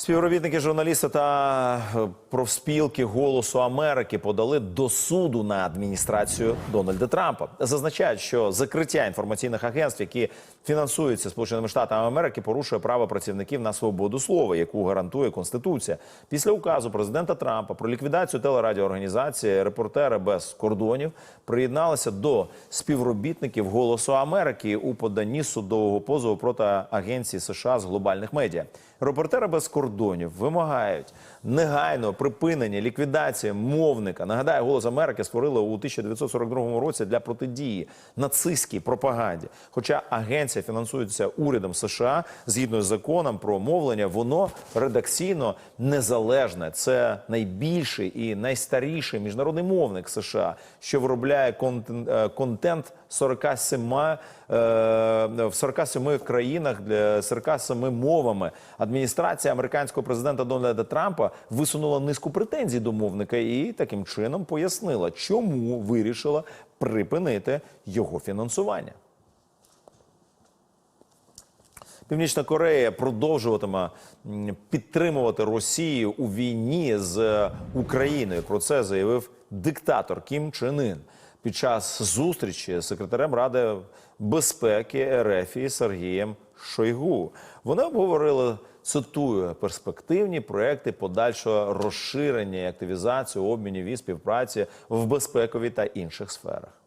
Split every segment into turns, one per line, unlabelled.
Співробітники журналіста та е, профспілки Голосу Америки подали до суду на адміністрацію Дональда Трампа. Зазначають, що закриття інформаційних агентств, які фінансуються Сполученими Штатами Америки, порушує право працівників на свободу слова, яку гарантує Конституція. Після указу президента Трампа про ліквідацію телерадіоорганізації репортери без кордонів приєдналися до співробітників Голосу Америки у поданні судового позову проти агенції США з глобальних медіа. Репортери без кордонів вимагають негайного припинення ліквідації мовника. Нагадаю, голос Америки створили у 1942 році для протидії нацистській пропаганді. Хоча агенція фінансується урядом США згідно з законом про мовлення, воно редакційно незалежне. Це найбільший і найстаріший міжнародний мовник США, що виробляє контент, е, 47, е, в 47 країнах для 47 мовами. Адміністрація американського президента Дональда Трампа висунула низку претензій до мовника і таким чином пояснила, чому вирішила припинити його фінансування. Північна Корея продовжуватиме підтримувати Росію у війні з Україною. Про це заявив диктатор Кім Чен Ін під час зустрічі з секретарем Ради безпеки РФ Сергієм Шойгу. Вони обговорили. Цитую перспективні проекти подальшого розширення і активізацію обмінів і співпраці в безпековій та інших сферах.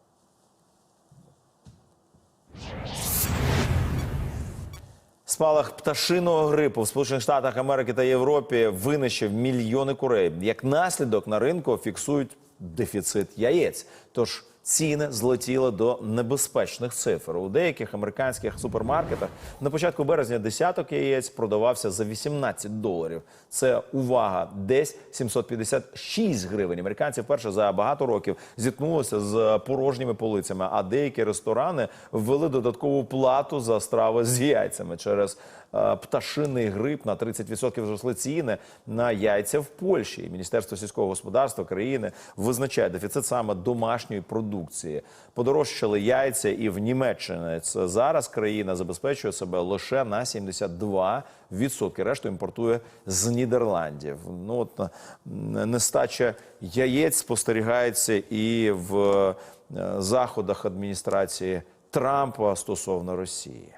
Спалах пташиного грипу в Сполучених Штатах Америки та Європі винищив мільйони курей. Як наслідок на ринку фіксують дефіцит яєць. Тож ціни злетіли до небезпечних цифр. У деяких американських супермаркетах на початку березня десяток яєць продавався за 18 доларів. Це увага, десь 756 гривень. Американці вперше за багато років зіткнулися з порожніми полицями, а деякі ресторани ввели додаткову плату за страви з яйцями через е, пташиний грип на 30% зросли ціни на яйця в Польщі. Міністерство сільського господарства країни визначає дефіцит саме домашньої продукції. Подорожчали яйця і в Німеччині. Це зараз країна забезпечує себе лише на 72%. Решту імпортує з Нідерландів. Ну от нестача яєць спостерігається і в е, заходах адміністрації Трампа стосовно Росії.